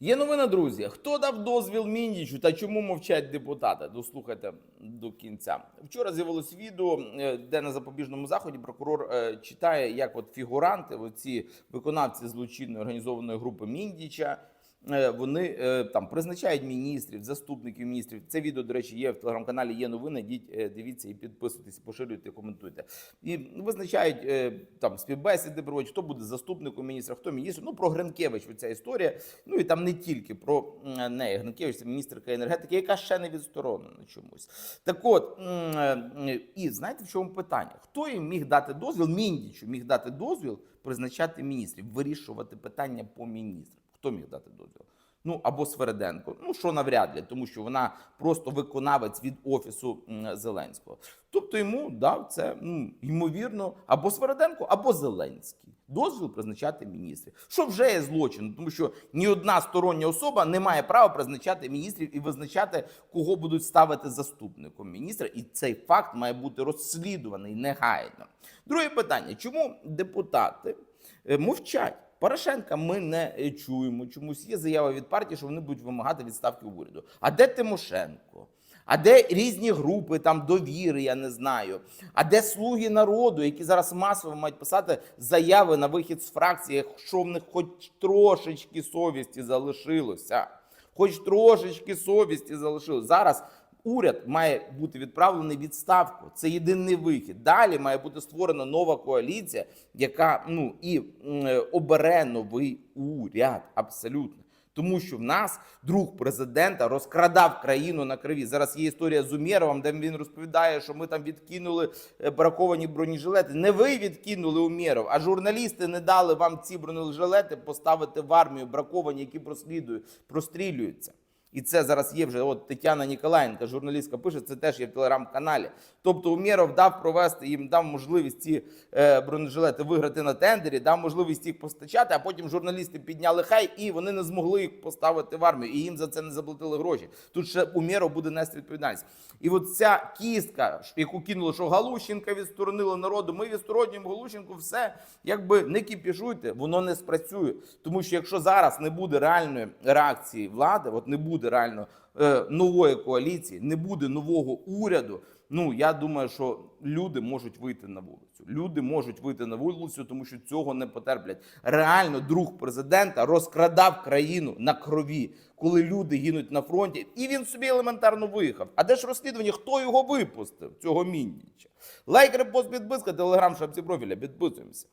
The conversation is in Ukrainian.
Є новина, друзі. Хто дав дозвіл Міндічу та чому мовчать депутати? Дослухайте до кінця. Вчора з'явилось відео, е, де на запобіжному заході прокурор е, читає, як от фігуранти, оці виконавці злочинної організованої групи Міндіча. Е, Вони е, там призначають міністрів, заступників міністрів. Це відео, до речі, є в телеграм-каналі. Є новини. Йдіть, е, дивіться і підписуйтесь, поширюйте, коментуйте. І визначають там співбесіди проводять, хто буде заступником міністра, хто міністр. Ну про Гринкевич ця історія. Ну і там не тільки про неї. Гринкевич це міністерка енергетики, яка ще не відсторонена чомусь. Так от і знаєте, в чому питання? Хто їм міг дати дозвіл? Міндічу міг дати дозвіл призначати міністрів, вирішувати питання по міністрам. Хто міг дати дозвіл? Ну або Свереденко, ну що навряд ли, тому що вона просто виконавець від офісу Зеленського. Тобто йому дав це ну, ймовірно або Свереденко, або Зеленський. Дозвіл призначати міністрів, що вже є злочином, тому що ні одна стороння особа не має права призначати міністрів і визначати, кого будуть ставити заступником міністра. І цей факт має бути розслідуваний негайно. Друге питання: чому депутати мовчать? Порошенка ми не е, чуємо. Чомусь є заява від партії, що вони будуть вимагати відставки уряду. А де Тимошенко? А де різні групи там довіри, я не знаю. А де слуги народу, які зараз масово мають писати заяви на вихід з фракції, якщо в них хоч трошечки совісті залишилося, хоч трошечки совісті залишилось. Зараз уряд має бути відправлений відставку. Це єдиний вихід. Далі має бути створена нова коаліція, яка ну і обере новий уряд. Абсолютно. Тому що в нас друг президента розкрадав країну на криві. Зараз є історія з Умєровим, де він розповідає, що ми там відкинули е, браковані бронежилети. Не ви відкинули Умєров, а журналісти не дали вам ці бронежилети поставити в армію браковані, які прослідують, прострілюються. І це зараз є вже. От Тетяна Ніколаєнка, журналістка, пише, це теж є в телеграм-каналі. Тобто Умєров дав провести їм, дав можливість ці е, бронежилети виграти на тендері, дав можливість їх постачати, а потім журналісти підняли хай, і вони не змогли їх поставити в армію, і їм за це не заплатили гроші. Тут ще Умєров буде нести відповідальність. І от ця кістка, яку кинули, що Галущенка відсторонила народу, ми відсторонюємо Галущенку, все якби не кіпішуйте, воно не спрацює. Тому що якщо зараз не буде реальної реакції влади, от не буде реально е, нової коаліції, не буде нового уряду. Ну я думаю, що люди можуть вийти на вулицю. Люди можуть вийти на вулицю, тому що цього не потерплять. Реально, друг президента розкрадав країну на крові, коли люди гинуть на фронті, і він собі елементарно виїхав. А де ж розслідування? Хто його випустив? Цього Міндіча? Лайк, репост, підписка, телеграм, шапці профіля. Підписуємося.